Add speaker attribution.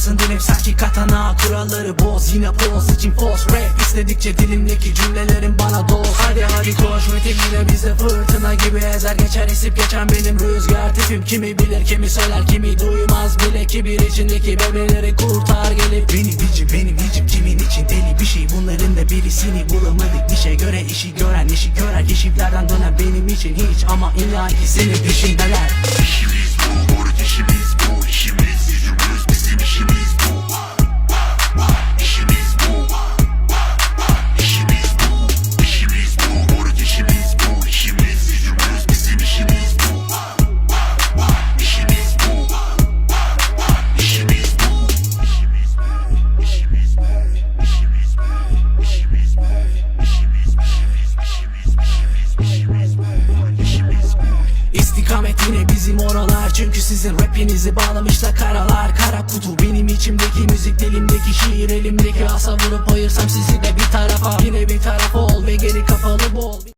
Speaker 1: Kıvırsın dilim sanki katana. Kuralları boz yine poz için poz Rap. İstedikçe dilimdeki cümlelerin bana doz. Hadi hadi koş ritim yine bizde fırtına gibi ezer. Geçer Esip geçen benim rüzgar tipim. Kimi bilir kimi söyler kimi duymaz. Bile Kibir içindeki bebeleri kurtar gelip. Benim içim benim içim kimin için deli bir şey. Bunların da birisini bulamadık. Dişe göre işi gören işi gören Keşiflerden dönen benim için hiç. Ama illa ki senin peşindeler.
Speaker 2: İşimiz bu, işimiz bu
Speaker 1: yine bizim oralar Çünkü sizin rapinizi bağlamışlar karalar. Kara kutu benim içimdeki müzik dilimdeki şiir elimdeki Asa vurup ayırsam sizi de bir tarafa Yine bir taraf ol ve geri kafalı bol